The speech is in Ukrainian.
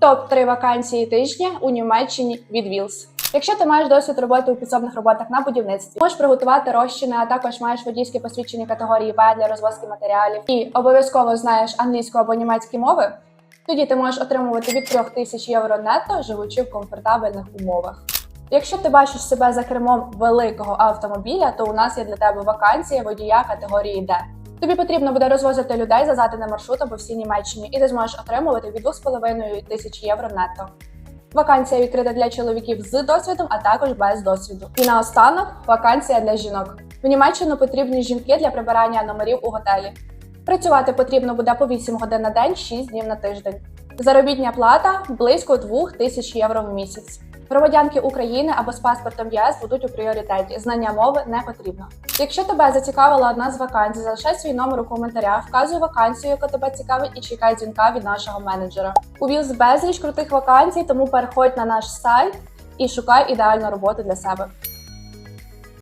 Топ 3 вакансії тижня у Німеччині від Вілс. Якщо ти маєш досвід роботи у підсобних роботах на будівництві, можеш приготувати розчини, а також маєш водійське посвідчення категорії В для розвозки матеріалів і обов'язково знаєш англійську або німецьку мови, тоді ти можеш отримувати від 3 тисяч євро нетто, живучи в комфортабельних умовах. Якщо ти бачиш себе за кермом великого автомобіля, то у нас є для тебе вакансія водія категорії D. Тобі потрібно буде розвозити людей за заданим маршрутом по всій Німеччині, і ти зможеш отримувати від 2,5 тисяч євро нетто. Вакансія відкрита для чоловіків з досвідом, а також без досвіду. І наостанок вакансія для жінок. В Німеччину потрібні жінки для прибирання номерів у готелі. Працювати потрібно буде по 8 годин на день, 6 днів на тиждень. Заробітня плата близько 2 тисяч євро в місяць. Громадянки України або з паспортом ЄС будуть у пріоритеті. Знання мови не потрібно. Якщо тебе зацікавила одна з вакансій, залишай свій номер у коментарях, вказуй вакансію, яка тебе цікавить, і чекай дзвінка від нашого менеджера. У Вілз безліч крутих вакансій, тому переходь на наш сайт і шукай ідеальну роботу для себе.